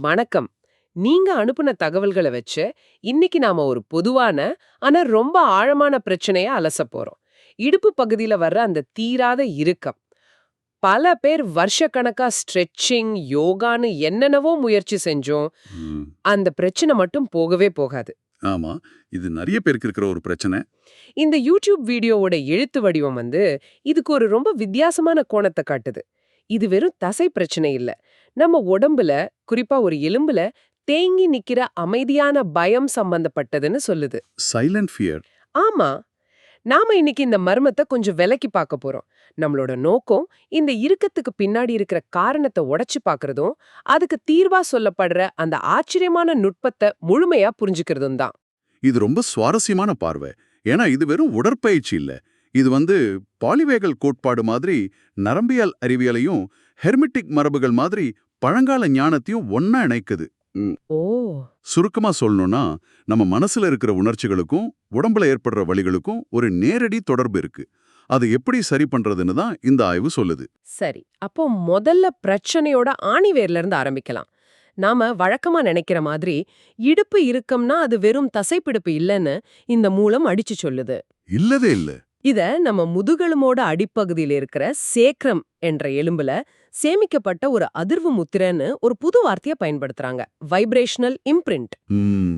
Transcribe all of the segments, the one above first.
வணக்கம். நீங்க அனுப்புன தகவல்களை வச்சு இன்னைக்கு நாம ஒரு பொதுவான ஆனா ரொம்ப ஆழமான பிரச்சனைய அலச போறோம். இடுப்பு பகுதியில வர்ற அந்த தீராத இறுக்கம். பல பேர் வருஷக்கணக்கா ஸ்ட்ரெச்சிங் யோகான்னு என்னென்னவோ முயற்சி செஞ்சோம். அந்த பிரச்சனை மட்டும் போகவே போகாது. ஆமா இது நிறைய பேருக்கு இருக்கிற ஒரு பிரச்சனை. இந்த யூடியூப் வீடியோவோட எழுத்து வடிவம் வந்து இதுக்கு ஒரு ரொம்ப வித்தியாசமான கோணத்தை காட்டுது. இது வெறும் தசை பிரச்சனை இல்ல. நம்ம உடம்புல குறிப்பா ஒரு எலும்புல தேங்கி நிக்கிற அமைதியான பயம் சம்பந்தப்பட்டதுன்னு சொல்லுது. சைலண்ட் ஃபியர் ஆமா. நாம இன்னைக்கு இந்த மர்மத்தை கொஞ்சம் விலக்கி பார்க்க போறோம். நம்மளோட நோக்கம் இந்த இறுக்கத்துக்கு பின்னாடி இருக்கிற காரணத்தை உடைச்சு பார்க்கறதும் அதுக்கு தீர்வா சொல்லப்படுற அந்த ஆச்சரியமான நுட்பத்தை முழுமையா புரிஞ்சுக்கிறதும் தான். இது ரொம்ப சுவாரஸ்யமான பார்வை. ஏன்னா இது வெறும் உடற்பயிற்சி இல்ல. இது வந்து பாலிவேகல் கோட்பாடு மாதிரி நரம்பியல் அறிவியலையும் ஹெர்மிட்டிக் மரபுகள் மாதிரி பழங்கால ஞானத்தையும் ஒண்ணா இணைக்குது. ஓ. சுருக்கமா சொல்லணும்னா நம்ம மனசுல இருக்கிற உணர்ச்சிகளுக்கும் உடம்புல ஏற்படுற வலிகளுக்கும் ஒரு நேரடி தொடர்பு இருக்கு. அது எப்படி சரி பண்றதுன்னு தான் இந்த ஆய்வு சொல்லுது. சரி. அப்போ முதல்ல பிரச்சனையோட ஆணிவேர்ல இருந்து ஆரம்பிக்கலாம். நாம வழக்கமா நினைக்கிற மாதிரி இடுப்பு இறுக்கம்னா அது வெறும் தசைப்பிடிப்பு இல்லைன்னு இந்த மூலம் அடிச்சு சொல்லுது. இல்லதே இல்ல. இத நம்ம முதுகெலும்போட அடிப்பகுதியில இருக்கிற சேக்ரம் என்ற எலும்புல சேமிக்கப்பட்ட ஒரு அதிர்வு முத்திரைன்னு ஒரு புது வார்த்தைய பயன்படுத்துறாங்க. வைப்ரேஷனல் இம்ப்ரிண்ட்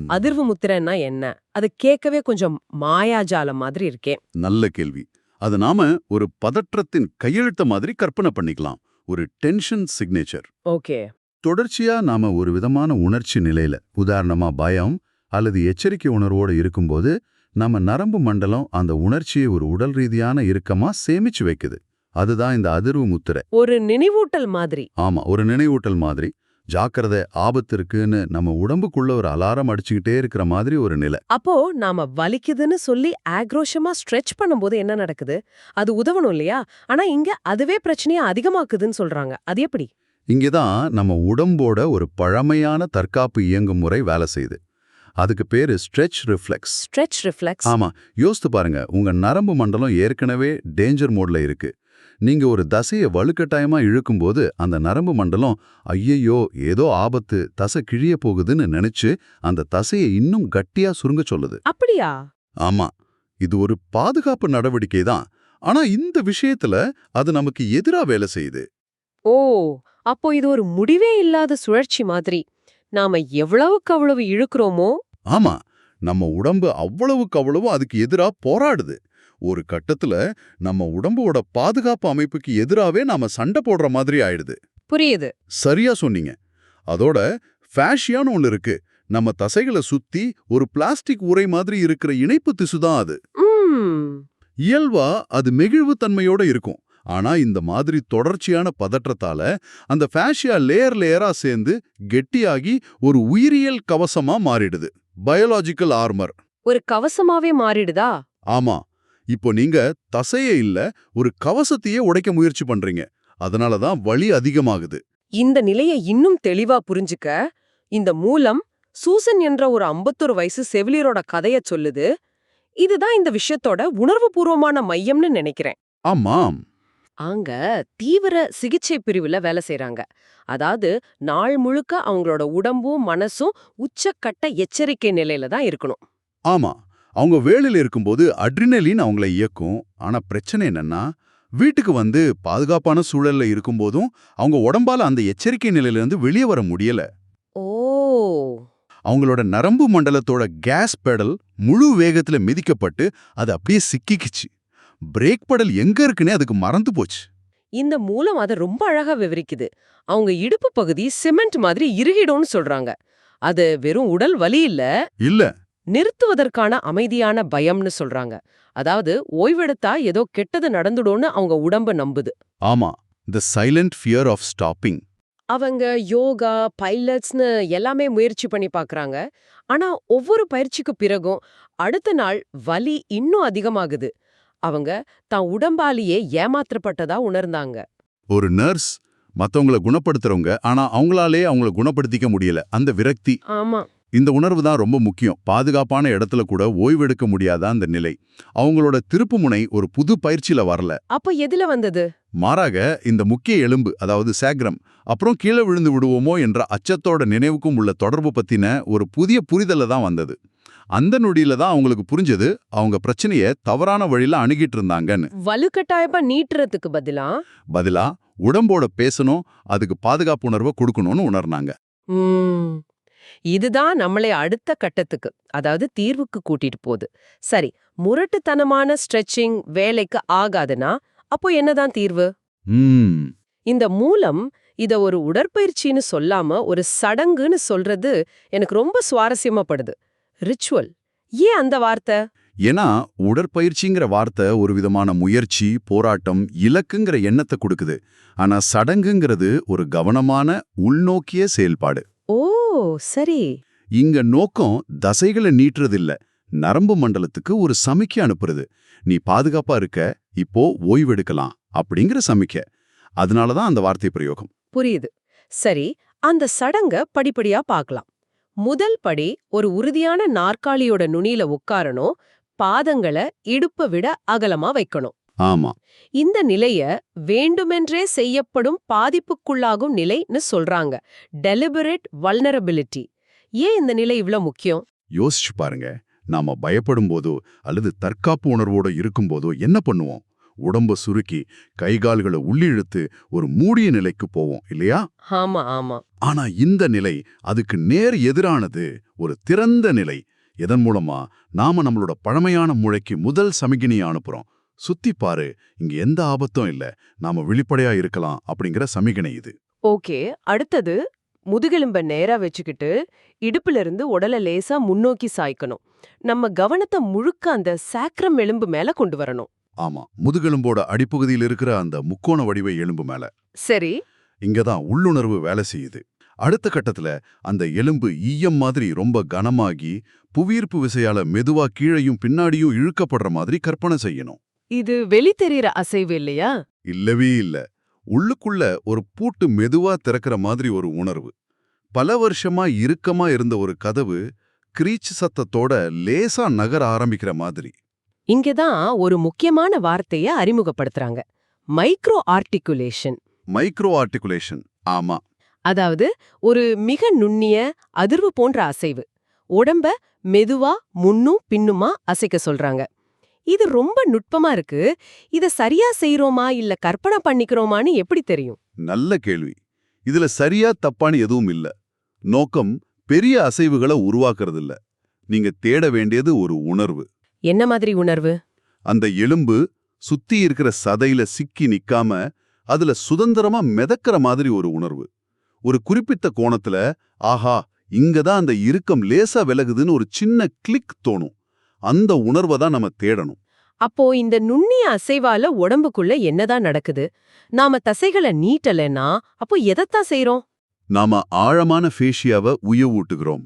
அதிர்வு முத்திரைன்னா என்ன? அது கேட்கவே கொஞ்சம் மாயாஜாலம் மாதிரி இருக்கே. நல்ல கேள்வி. அது நாம ஒரு பதற்றத்தின் கையெழுத்த மாதிரி கற்பனை பண்ணிக்கலாம். ஒரு டென்ஷன் சிக்னேச்சர் ஓகே. தொடர்ச்சியா நாம ஒரு விதமான உணர்ச்சி நிலையில உதாரணமா பயம் அல்லது எச்சரிக்கை உணர்வோடு இருக்கும்போது நம்ம நரம்பு மண்டலம் அந்த உணர்ச்சியை ஒரு உடல் ரீதியான இறுக்கமா சேமிச்சு வைக்குது. அதுதான் இந்த அதிர்வு முத்திரை. ஒரு நினைவூட்டல் மாதிரி. ஆமா ஒரு நினைவூட்டல் மாதிரி. ஜாக்கிரதை ஆபத்து இருக்குன்னு நம்ம உடம்புக்குள்ள ஒரு அலாரம் அடிச்சுக்கிட்டே இருக்கிற மாதிரி ஒரு நிலை. அப்போ நாம வலிக்குதுன்னு சொல்லி ஆக்ரோஷமா ஸ்ட்ரெச் பண்ணும்போது என்ன நடக்குது? அது உதவணும் இல்லையா? ஆனா இங்க அதுவே பிரச்சனையை அதிகமாக்குதுன்னு சொல்றாங்க. அது எப்படி? இங்கதான் நம்ம உடம்போட ஒரு பழமையான தற்காப்பு இயங்கும் முறை வேலை செய்யுது. அதுக்கு பேரு ஸ்ட்ரெச் ரிஃப்ளெக்ஸ் ஸ்ட்ரெச் ரிஃப்ளெக்ஸ் ஆமா யோசித்து பாருங்க உங்க நரம்பு மண்டலம் ஏற்கனவே டேஞ்சர் மோட்ல இருக்கு. நீங்க ஒரு தசையை வலுக்கட்டாயமா இழுக்கும்போது அந்த நரம்பு மண்டலம் ஐயையோ ஏதோ ஆபத்து தசை கிழிய போகுதுன்னு நினைச்சு அந்த தசையை இன்னும் கட்டியா சுருங்க சொல்லுது. அப்படியா? ஆமா இது ஒரு பாதுகாப்பு நடவடிக்கை தான். ஆனா இந்த விஷயத்துல அது நமக்கு எதிரா வேலை செய்யுது. ஓ அப்போ இது ஒரு முடிவே இல்லாத சுழற்சி மாதிரி. நாம எவ்வளவுக்கு அவ்வளவு இழுக்கிறோமோ? ஆமா நம்ம உடம்பு அவ்வளவுக்கு அவ்வளவு அதுக்கு எதிரா போராடுது. ஒரு கட்டத்துல நம்ம உடம்போட பாதுகாப்பு அமைப்புக்கு எதிராவே நாம சண்டை போடுற மாதிரி ஆயிடுது. புரியுது. சரியா சொன்னீங்க. அதோட ஃபேஷியான்னு ஒண்ணு இருக்கு. நம்ம தசைகளை சுத்தி ஒரு பிளாஸ்டிக் உரை மாதிரி இருக்கிற இணைப்பு திசு தான் அது. ம். இயல்பா அது நெகிழ்வு தன்மையோட இருக்கும். ஆனா இந்த மாதிரி தொடர்ச்சியான பதற்றத்தால அந்த ஃபேஷியா லேயர் லேயரா சேர்ந்து கெட்டியாகி ஒரு உயிரியல் கவசமா மாறிடுது. பயாலாஜிக்கல் ஆர்மர் ஒரு கவசமாவே மாறிடுதா? ஆமா. இப்போ நீங்க தசையே இல்ல ஒரு கவசத்தையே உடைக்க முயற்சி பண்றீங்க. அதனால தான் வலி அதிகமாகுது. இந்த நிலையை இன்னும் தெளிவா புரிஞ்சுக்க இந்த மூலம் சூசன் என்ற ஒரு அம்பத்தொரு வயசு செவிலியரோட கதைய சொல்லுது. இதுதான் இந்த விஷயத்தோட உணர்வுபூர்வமான மையம்னு நினைக்கிறேன். ஆமாம். அங்க தீவிர சிகிச்சை பிரிவுல வேலை செய்றாங்க. அதாவது நாள் முழுக்க அவங்களோட உடம்பும் மனசும் உச்சக்கட்ட எச்சரிக்கை நிலையில தான் இருக்கணும். ஆமா. அவங்க வேலையில இருக்கும்போது அட்ரினலின் அவங்கள இயக்கும். ஆனா பிரச்சனை என்னன்னா வீட்டுக்கு வந்து பாதுகாப்பான சூழல்ல இருக்கும்போதும் அவங்க உடம்பால அந்த எச்சரிக்கை நிலையிலிருந்து வெளியே வர முடியல. ஓ! அவங்களோட நரம்பு மண்டலத்தோட கேஸ் பெடல் முழு வேகத்துல மிதிக்கப்பட்டு அது அப்படியே சிக்கிக்கிச்சு. பிரேக் பெடல் எங்க இருக்குன்னே அதுக்கு மறந்து போச்சு. இந்த மூலம் அதை ரொம்ப அழகா விவரிக்குது. அவங்க இடுப்பு பகுதி சிமெண்ட் மாதிரி இறுகிடும்னு சொல்றாங்க. அது வெறும் உடல் வலி இல்ல இல்ல. நிறுத்துவதற்கான அமைதியான பயம்னு சொல்றாங்க. அதாவது ஓய்வெடுத்தா ஏதோ கெட்டது நடந்துடும்னு அவங்க உடம்ப நம்புது. ஆமா the silent fear of stopping அவங்க யோகா பைலட்ஸ்னு எல்லாமே முயற்சி பண்ணி பார்க்கறாங்க ஆனா ஒவ்வொரு பயிற்சிக்கு பிறகும் அடுத்த நாள் வலி இன்னும் அதிகமாகுது. அவங்க தான் உடம்பாலேயே ஏமாற்றப்பட்டதா உணர்ந்தாங்க. ஒரு நர்ஸ் மத்தவங்கள குணப்படுத்துறவங்க ஆனா அவங்களாலே அவங்கள குணப்படுத்திக்க முடியல. அந்த விரக்தி. ஆமா. இந்த உணர்வு தான் ரொம்ப முக்கியம். பாதுகாப்பான இடத்துல கூட ஓய்வெடுக்க முடியாத அந்த நிலை. அவங்களோட திருப்புமுனை ஒரு புது பயிற்சியில வரல. அப்ப எதுல வந்தது? மாறாக இந்த முக்கிய எலும்பு அதாவது சேக்ரம் அப்புறம் கீழே விழுந்து விடுவோமோ என்ற அச்சத்தோட நினைவுக்கும் உள்ள தொடர்பு பத்தின ஒரு புதிய புரிதல தான் வந்தது. அந்த நொடியில தான் அவங்களுக்கு புரிஞ்சது அவங்க பிரச்சனைய தவறான வழியில அணுகிட்டு இருந்தாங்கன்னு வலுக்கட்டாயமா நீட்டுறதுக்கு பதிலா? பதிலா உடம்போட பேசணும் அதுக்கு பாதுகாப்பு உணர்வை கொடுக்கணும்னு உணர்னாங்க. இதுதான் நம்மளை அடுத்த கட்டத்துக்கு அதாவது தீர்வுக்கு கூட்டிட்டு போகுது. சரி முரட்டுத்தனமான ஸ்ட்ரெச்சிங் வேலைக்கு ஆகாதுன்னா அப்போ என்னதான் தீர்வு? இந்த மூலம் இத ஒரு உடற்பயிற்சின்னு சொல்லாம ஒரு சடங்குன்னு சொல்றது எனக்கு ரொம்ப சுவாரஸ்யமா படுது. ரிச்சுவல். ஏன் அந்த வார்த்தை? ஏன்னா உடற்பயிற்சிங்கிற வார்த்தை ஒரு விதமான முயற்சி போராட்டம் இலக்குங்கிற எண்ணத்தை கொடுக்குது. ஆனா சடங்குங்கிறது ஒரு கவனமான உள்நோக்கிய செயல்பாடு. ஓ சரி. இங்க நோக்கம் தசைகளை நீட்டுறதில்ல. நரம்பு மண்டலத்துக்கு ஒரு சமிக்கை அனுப்புறது. நீ பாதுகாப்பா இருக்க இப்போ ஓய்வெடுக்கலாம் அப்படிங்கிற சமிக்கை. அதனால தான் அந்த வார்த்தை பிரயோகம். புரியுது. சரி அந்த சடங்க படிப்படியா பார்க்கலாம். முதல் படி ஒரு உறுதியான நாற்காலியோட நுனியில உட்காரணும். பாதங்களை இடுப்பை விட அகலமா வைக்கணும். ஆமா. இந்த நிலைய வேண்டுமென்றே செய்யப்படும் பாதிப்புக்குள்ளாகும் நிலைன்னு சொல்றாங்க. டெலிபரேட் வல்னரபிலிட்டி ஏன் இந்த நிலை இவ்ளோ முக்கியம்? யோசிச்சு பாருங்க. நாம பயப்படும் போதோ அல்லது தற்காப்பு உணர்வோட இருக்கும்போதோ என்ன பண்ணுவோம்? உடம்ப சுருக்கி கை கால்களை உள்ளிழுத்து ஒரு மூடிய நிலைக்கு போவோம் இல்லையா? ஆமா ஆமா. ஆனா இந்த நிலை அதுக்கு நேர் எதிரானது ஒரு திறந்த நிலை. எதன் மூலமா? நாம நம்மளோட பழமையான மூளைக்கு முதல் சமிகினியை அனுப்புறோம். சுத்தி பாரு இங்க எந்த ஆபத்தும் இல்ல. நாம வெளிப்படையா இருக்கலாம் அப்படிங்கிற சமிகினை இது. ஓகே அடுத்தது முதுகெலும்ப நேரா வச்சுக்கிட்டு இடுப்புல இருந்து உடலை லேசா முன்னோக்கி சாய்க்கணும். நம்ம கவனத்தை முழுக்க அந்த சாக்ரம் எலும்பு மேல கொண்டு வரணும். ஆமா முதுகெலும்போட அடிப்பகுதியில் இருக்கிற அந்த முக்கோண வடிவ எலும்பு மேல. சரி. இங்கதான் உள்ளுணர்வு வேலை செய்யுது. அடுத்த கட்டத்துல அந்த எலும்பு ஈயம் மாதிரி ரொம்ப கனமாகி புவியீர்ப்பு விசையால மெதுவா கீழையும் பின்னாடியும் இழுக்கப்படுற மாதிரி கற்பனை செய்யணும். இது வெளி தெரியற அசைவு இல்லையா? இல்லவே இல்ல. உள்ளுக்குள்ள ஒரு பூட்டு மெதுவா திறக்கிற மாதிரி ஒரு உணர்வு. பல வருஷமா இறுக்கமா இருந்த ஒரு கதவு கிரீச் சத்தத்தோட லேசா நகர ஆரம்பிக்கிற மாதிரி. இங்கதான் ஒரு முக்கியமான வார்த்தைய அறிமுகப்படுத்துறாங்க. மைக்ரோ ஆர்டிகுலேஷன் மைக்ரோ ஆர்டிகுலேஷன் ஆமா. அதாவது ஒரு மிக நுண்ணிய அதிர்வு போன்ற அசைவு. உடம்ப மெதுவா முன்னும் பின்னுமா அசைக்க சொல்றாங்க. இது ரொம்ப நுட்பமா இருக்கு. இத சரியா செய்றோமா இல்ல கற்பனை பண்ணிக்கிறோமான்னு எப்படி தெரியும்? நல்ல கேள்வி. இதுல சரியா தப்பான்னு எதுவும் இல்ல. நோக்கம் பெரிய அசைவுகளை உருவாக்குறது இல்ல நீங்க தேட வேண்டியது ஒரு உணர்வு. என்ன மாதிரி உணர்வு? அந்த எலும்பு சுத்தி இருக்கிற சதையில சிக்கி நிக்காம அதுல சுதந்திரமா மிதக்கிற மாதிரி ஒரு உணர்வு. ஒரு குறிப்பிட்ட கோணத்துல ஆஹா இங்கதான் அந்த இறுக்கம் லேசா விலகுதுன்னு ஒரு சின்ன கிளிக் தோணும். அந்த உணர்வை தான் நம்ம தேடணும். அப்போ இந்த நுண்ணிய அசைவால உடம்புக்குள்ள என்னதான் நடக்குது? நாம தசைகளை நீட்டலைன்னா அப்போ எதைத்தான் செய்றோம்? நாம ஆழமான ஃபேஷியாவை உயவூட்டுகிறோம்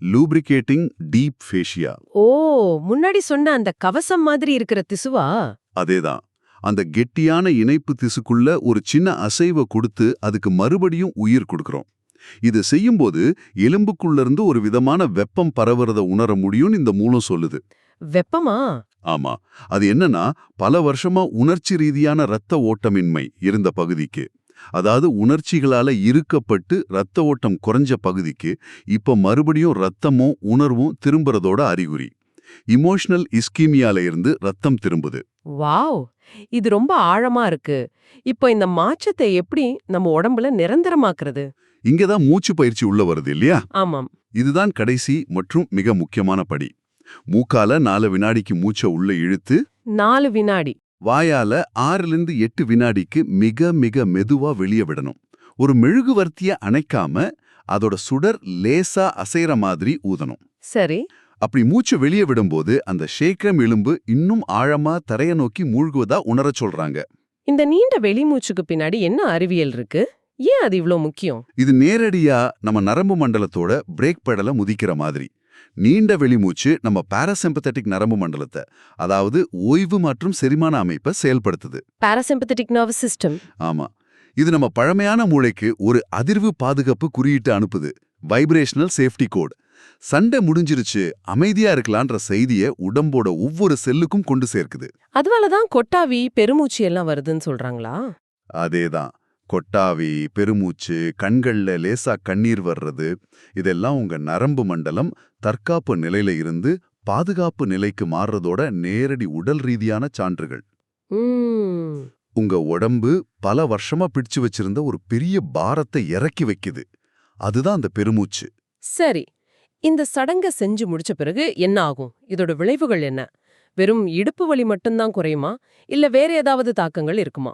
லூப்ரிகேட்டிங் டீப் ஃபேஷியா ஓ முன்னாடி சொன்ன அந்த கவசம் மாதிரி இருக்கிற திசுவா? அதேதான். அந்த கெட்டியான இணைப்பு திசுக்குள்ள ஒரு சின்ன அசைவை கொடுத்து அதுக்கு மறுபடியும் உயிர் கொடுக்கறோம். இது செய்யும்போது எலும்புக்குள்ள இருந்து ஒரு விதமான வெப்பம் பரவுறத உணர முடியும்னு இந்த மூலம் சொல்லுது. வெப்பமா? ஆமா. அது என்னன்னா பல வருஷமா உணர்ச்சி ரீதியான இரத்த ஓட்டமின்மை இருந்த பகுதிக்கு. அதாவது உணர்ச்சிகளால இறுக்கப்பட்டு இரத்த ஓட்டம் குறைஞ்ச பகுதிக்கு இப்ப மறுபடியும் ரத்தமும் உணர்வும் திரும்புறதோட அறிகுறி. இமோஷனல் இஸ்கீமியால இருந்து ரத்தம் திரும்புது. வாவ்! இது ரொம்ப ஆழமா இருக்கு. இப்போ இந்த மாற்றத்தை எப்படி நம்ம உடம்புல நிரந்தரமாக்குறது? இங்கதான் மூச்சு பயிற்சி உள்ள வருது இல்லையா? ஆமாம். இதுதான் கடைசி மற்றும் மிக முக்கியமான படி. மூக்கால நாலு வினாடிக்கு மூச்சை உள்ள இழுத்து நாலு வினாடி. வாயால ஆறிலிருந்து எட்டு வினாடிக்கு மிக மிக மெதுவா வெளியே விடணும். ஒரு மெழுகுவர்த்திய அணைக்காம அதோட சுடர் லேசா அசைற மாதிரி ஊதணும். சரி. அப்படி மூச்சு வெளியே விடும்போது அந்த ஷேக்ரம் எலும்பு இன்னும் ஆழமா தரைய நோக்கி மூழ்குவதா உணரச் சொல்றாங்க. இந்த நீண்ட வெளிமூச்சுக்கு பின்னாடி என்ன அறிவியல் இருக்கு? ஏன் அது இவ்ளோ முக்கியம்? இது நேரடியா நம்ம நரம்பு மண்டலத்தோட பிரேக் பெடலை முதிக்கிற மாதிரி. நீண்ட வெளிமூச்சு நம்ம பாராசிம்பத்தட்டிக் நரம்பு மண்டலத்தை அதாவது ஓய்வு மற்றும் செரிமான அமைப்பை செயல்படுத்துது. பாராசிம்பத்தட்டிக் நர்வஸ் சிஸ்டம் ஆமா. இது நம்ம பழமையான மூளைக்கு ஒரு அதிர்வு பாதுகாப்பு குறியீட்டு அனுப்புது. வைப்ரேஷனல் சேஃப்டி கோட் சண்டை முடிஞ்சிருச்சு அமைதியா இருக்கலான்ற செய்திய உடம்போட ஒவ்வொரு செல்லுக்கும் கொண்டு சேர்க்குது. அதனாலதான் கொட்டாவி பெருமூச்சு எல்லாம் வருதுன்னு சொல்றாங்களா? அதேதான். கொட்டாவி பெருமூச்சு கண்கள்ல லேசா கண்ணீர் வர்றது இதெல்லாம் உங்க நரம்பு மண்டலம் தற்காப்பு நிலையில இருந்து பாதுகாப்பு நிலைக்கு மாறுறதோட நேரடி உடல் ரீதியான சான்றுகள். உங்க உடம்பு பல வருஷமா பிடிச்சு வச்சிருந்த ஒரு பெரிய பாரத்தை இறக்கி வைக்குது. அதுதான் அந்த பெருமூச்சு. சரி. இந்த சடங்க செஞ்சு முடிச்ச பிறகு என்ன ஆகும்? இதோட விளைவுகள் என்ன? வெறும் இடுப்பு வலி மட்டும்தான் குறையுமா? இல்ல வேற ஏதாவது தாக்கங்கள் இருக்குமா?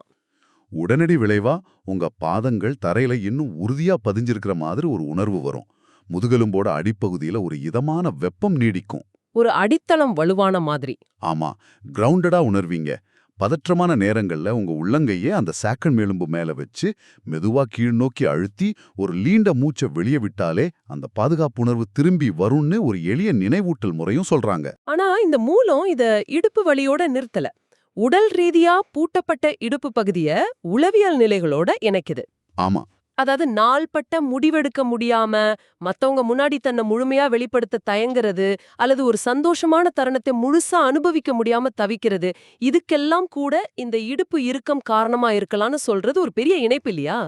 உடனடி விளைவா உங்க பாதங்கள் தரையில இன்னும் உறுதியா பதிஞ்சிருக்கிற மாதிரி ஒரு உணர்வு வரும். முதுகெலும்போட அடிப்பகுதியில ஒரு இதமான வெப்பம் நீடிக்கும். ஒரு அடித்தளம் வலுவான மாதிரி. ஆமா கிரவுண்டடா உணர்வீங்க. பதற்றமான நேரங்கள்ல உங்க உள்ளங்கையே அந்த சாக்கன் மேலும்பு மேல வச்சு மெதுவா கீழ் நோக்கி அழுத்தி ஒரு லீண்ட மூச்சை வெளியே விட்டாலே அந்த பாதுகாப்பு உணர்வு திரும்பி வரும்னு ஒரு எளிய நினைவூட்டல் முறையும் சொல்றாங்க. ஆனா இந்த மூலம் இத இடுப்பு வலியோட நிறுத்தல. உடல் ரீதியா பூட்டப்பட்ட இடுப்பு பகுதிய உளவியல் நிலைகளோட இணைக்குது. ஆமா. அதாவது நாள்பட்ட முடிவெடுக்க முடியாம மத்தவங்க முன்னாடி தன்னை முழுமையா வெளிப்படுத்த தயங்குறது அல்லது ஒரு சந்தோஷமான தருணத்தை முழுசா அனுபவிக்க முடியாம தவிக்கிறது இதுக்கெல்லாம் கூட இந்த இடுப்பு இறுக்கம் காரணமா இருக்கலாம்னு சொல்றது ஒரு பெரிய இணைப்பு இல்லையா?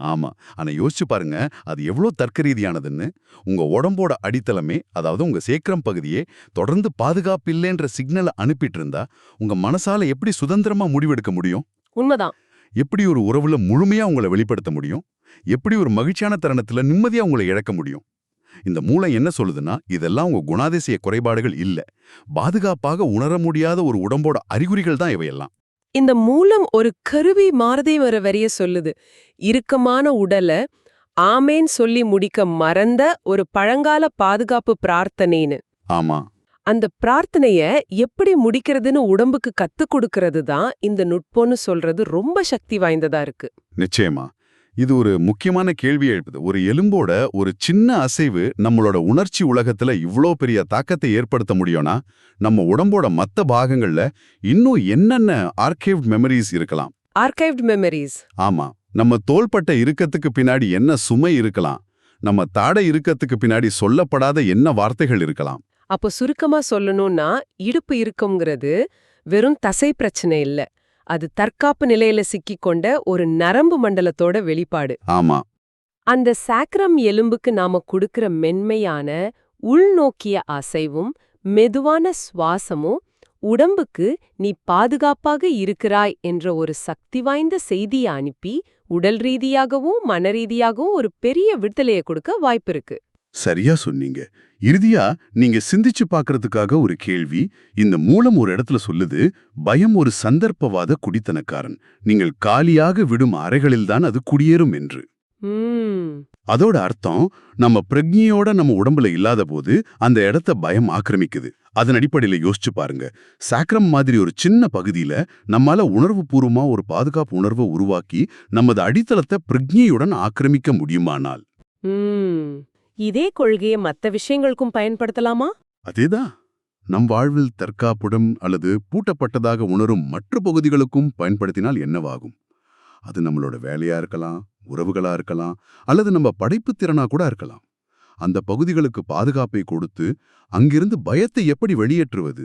ஆமா. ஆனா யோசிச்சு பாருங்க அது எவ்வளவு தர்க்க ரீதியானதுன்னு உங்க உடம்போட அடித்தளமே அதாவது உங்க சேக்கிரம் பகுதியே தொடர்ந்து பாதுகாப்பு இல்லைன்ற சிக்னலை அனுப்பிட்டு இருந்தா உங்க மனசால எப்படி சுதந்திரமா முடிவெடுக்க முடியும்? உண்மைதான். எப்படி ஒரு உறவுல முழுமையா உங்களை வெளிப்படுத்த முடியும்? எப்படி ஒரு மகிழ்ச்சியான தருணத்துல நிம்மதியா உங்களை இழக்க முடியும்? இந்த மூளை என்ன சொல்லுதுன்னா இதெல்லாம் உங்க குணாதிசய குறைபாடுகள் இல்ல. பாதுகாப்பாக உணர முடியாத ஒரு உடம்போட அறிகுறிகள் தான் இவையெல்லாம். இந்த மூலம் ஒரு கருவி மாரதை வர வரிய சொல்லுது. இறுக்கமான உடல ஆமேன் சொல்லி முடிக்க மறந்த ஒரு பழங்கால பாதுகாப்பு பிரார்த்தனைன்னு. ஆமா. அந்த பிரார்த்தனைய எப்படி முடிக்கிறதுன்னு உடம்புக்கு கத்துக் கொடுக்கறது தான் இந்த நுட்பம்னு சொல்றது ரொம்ப சக்தி வாய்ந்ததா இருக்கு. நிச்சயமா. இது ஒரு முக்கியமான கேள்வி எழுப்புது. ஒரு எலும்போட ஒரு சின்ன அசைவு நம்மளோட உணர்ச்சி உலகத்துல இவ்ளோ பெரிய தாக்கத்தை ஏற்படுத்த முடியும்னா நம்ம உடம்போட மத்த பாகங்கள்ல இன்னும் என்னென்ன ஆர்கைவ்ட் மெமரிஸ் இருக்கலாம்? ஆர்கைவ்ட் மெமரிஸ் ஆமா. நம்ம தோள்பட்ட இறுக்கத்துக்கு பின்னாடி என்ன சுமை இருக்கலாம்? நம்ம தாடை இறுக்கத்துக்கு பின்னாடி சொல்லப்படாத என்ன வார்த்தைகள் இருக்கலாம்? அப்போ சுருக்கமா சொல்லணும்னா இடுப்பு இறுக்கம்ங்கிறது வெறும் தசை பிரச்சனை இல்ல. அது தற்காப்பு நிலையில சிக்கிக் கொண்ட ஒரு நரம்பு மண்டலத்தோட வெளிப்பாடு. ஆமா. அந்த சாக்ரம் எலும்புக்கு நாம கொடுக்கிற மென்மையான உள்நோக்கிய அசைவும் மெதுவான சுவாசமும் உடம்புக்கு நீ பாதுகாப்பாக இருக்கிறாய் என்ற ஒரு சக்தி வாய்ந்த செய்தியை அனுப்பி உடல் ரீதியாகவும் மனரீதியாகவும் ஒரு பெரிய விடுதலையை கொடுக்க வாய்ப்பிருக்கு சரியா சொன்னீங்க. இறுதியா நீங்க சிந்திச்சு பார்க்கறதுக்காக ஒரு கேள்வி இந்த மூலம் ஒரு இடத்துல சொல்லுது பயம் ஒரு சந்தர்ப்பவாத குடித்தனக்காரன். நீங்கள் காலியாக விடும் அறைகளில்தான் அது குடியேறும் என்று. அதோட அர்த்தம் நம்ம பிரக்ஞையோட நம்ம உடம்புல இல்லாத போது அந்த இடத்த பயம் ஆக்கிரமிக்குது. அதன் அடிப்படையில யோசிச்சு பாருங்க. சாக்ரம் மாதிரி ஒரு சின்ன பகுதியில நம்மால உணர்வு பூர்வமா ஒரு பாதுகாப்பு உணர்வை உருவாக்கி நமது அடித்தளத்தை பிரக்ஞையுடன் ஆக்கிரமிக்க முடியுமானால். இதே கொள்கையை மத்த விஷயங்களுக்கும் பயன்படுத்தலாமா? அதேதான் நம் வாழ்வில் தற்காப்புடன் அல்லது பூட்டப்பட்டதாக உணரும் மற்ற பகுதிகளுக்கும் பயன்படுத்தினால் என்னவாகும்? அது நம்மளோட வேலையா இருக்கலாம் உறவுகளா இருக்கலாம் அல்லது நம்ம படைப்புத் திறனா கூட இருக்கலாம். அந்த பகுதிகளுக்கு பாதுகாப்பை கொடுத்து அங்கிருந்து பயத்தை எப்படி வெளியேற்றுவது?